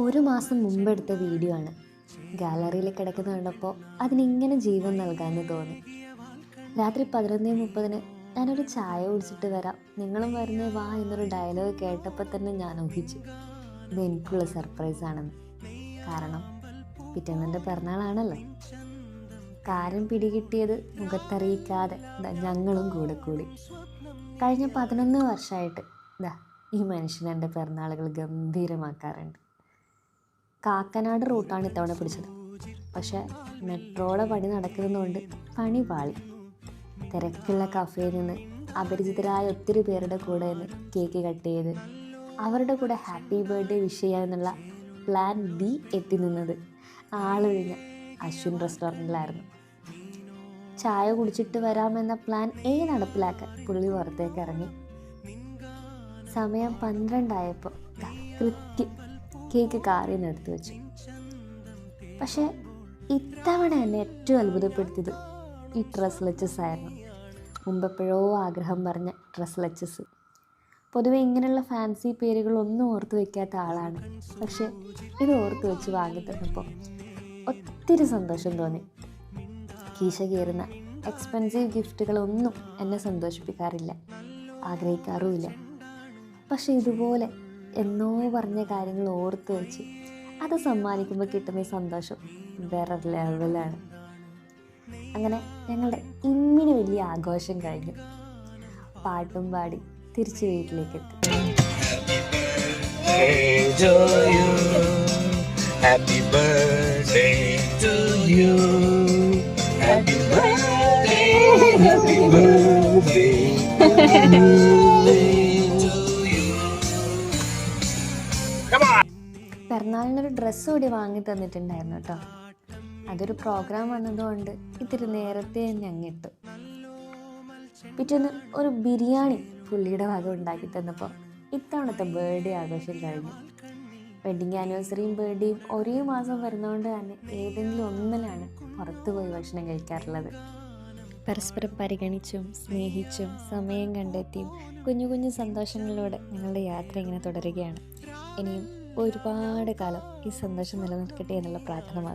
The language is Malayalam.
ഒരു മാസം മുമ്പെടുത്ത വീഡിയോ ആണ്. ഗാലറിയിൽ കിടക്കുന്ന കണ്ടപ്പോൾ അതിനിങ്ങനെ ജീവൻ നൽകാമെന്ന് തോന്നി. രാത്രി പതിനൊന്നേ മുപ്പതിന് ഞാനൊരു ചായ കുടിച്ചിട്ട് വരാം. നിങ്ങളും വരുന്നേ വാ എന്നൊരു ഡയലോഗ് കേട്ടപ്പോൾ തന്നെ ഞാൻ ഊഹിച്ചു. ഇത് എനിക്കുള്ള സർപ്രൈസ് ആണെന്ന്. കാരണം പിറ്റേന്നെന്റെ പിറന്നാളാണല്ലോ. കാര്യം പിടികിട്ടിയത് മുഖത്തറിയിക്കാതെ ഞങ്ങളും കൂടെ കൂടി. കഴിഞ്ഞ പതിനൊന്ന് വർഷമായിട്ട് ദാ ഈ മനുഷ്യൻ എന്റെ പിറന്നാളുകൾ ഗംഭീരമാക്കാറുണ്ട്. കാക്കനാട് റൂട്ടാണ് ഇത്തവണ പിടിച്ചത്. പക്ഷേ മെട്രോയുടെ പണി നടക്കുന്നതുകൊണ്ട് പണി പാളി. തിരക്കുള്ള കഫേയിൽ നിന്ന് അപരിചിതരായ ഒത്തിരി പേരുടെ കൂടെ നിന്ന് കേക്ക് കട്ട് ചെയ്ത് അവരുടെ കൂടെ ഹാപ്പി ബർത്ത്ഡേ വിഷ് ചെയ്യാമെന്നുള്ള പ്ലാൻ ബി എത്തി നിന്നത് ആളൊഴിഞ്ഞ അശ്വിൻ റെസ്റ്റോറന്റിലായിരുന്നു. ചായ കുടിച്ചിട്ട് വരാമെന്ന പ്ലാൻ എ നടപ്പിലാക്കാൻ പുള്ളി പുറത്തേക്ക് ഇറങ്ങി. സമയം പന്ത്രണ്ടായപ്പോൾ കൃത്യം കേക്ക് കാറിൽ നിന്ന് എടുത്തു വെച്ചു. പക്ഷേ ഇത്തവണ എന്നെ ഏറ്റവും അത്ഭുതപ്പെടുത്തിയത് ഈ ഡ്രസ് ലച്ചസ് ആയിരുന്നു. മുമ്പെപ്പോഴോ ആഗ്രഹം പറഞ്ഞ ഡ്രസ് ലച്ചസ്. പൊതുവെ ഇങ്ങനെയുള്ള ഫാൻസി പേരുകളൊന്നും ഓർത്ത് വെക്കാത്ത ആളാണ്. പക്ഷെ ഇത് ഓർത്ത് വെച്ച് വാങ്ങി തന്നപ്പോൾ ഒത്തിരി സന്തോഷം തോന്നി. കീശ കയറുന്ന എക്സ്പെൻസീവ് ഗിഫ്റ്റുകളൊന്നും എന്നെ സന്തോഷിപ്പിക്കാറില്ല. ആഗ്രഹിക്കാറുമില്ല. പക്ഷെ ഇതുപോലെ എന്നോ പറഞ്ഞ കാര്യങ്ങൾ ഓർത്ത് വെച്ച് അത് സമ്മാനിക്കുമ്പോൾ കിട്ടുന്ന സന്തോഷം വേറെ ലെവലാണ് അങ്ങനെ ഞങ്ങളുടെ ഇമ്മിന് വലിയ ആഘോഷം കഴിഞ്ഞു പാട്ടും പാടി തിരിച്ച് വീട്ടിലേക്ക് എത്തി. Happy birthday to you. Happy birthday, happy birthday, പിറന്നാളിനൊരു ഡ്രസ്സ് കൂടി വാങ്ങി തന്നിട്ടുണ്ടായിരുന്നു കേട്ടോ അതൊരു പ്രോഗ്രാം വന്നതുകൊണ്ട് ഇത്തിരി നേരത്തെ തന്നെ അങ്ങിട്ടു പിറ്റേന്ന് ഒരു ബിരിയാണി പുള്ളിയുടെ വക ഉണ്ടാക്കി തന്നപ്പോൾ ഇത്തവണത്തെ ബർത്ത്ഡേ ആഘോഷം കഴിഞ്ഞു. വെഡിങ് ആനിവേഴ്സറിയും ബർത്ത്ഡേയും ഒരേ മാസം വരുന്നതുകൊണ്ട് തന്നെ ഏതെങ്കിലും ഒന്നിലാണ് പുറത്തു പോയി ഭക്ഷണം കഴിക്കാറുള്ളത്. പരസ്പരം പരിഗണിച്ചും സ്നേഹിച്ചും സമയം കണ്ടെത്തിയും കുഞ്ഞു കുഞ്ഞു സന്തോഷങ്ങളിലൂടെ ഞങ്ങളുടെ യാത്ര ഇങ്ങനെ തുടരുകയാണ്. ഇനിയും ഒരുപാട് കാലം ഈ സന്തോഷം നിലനിൽക്കട്ടെ എന്നുള്ള പ്രാർത്ഥന മാത്രം.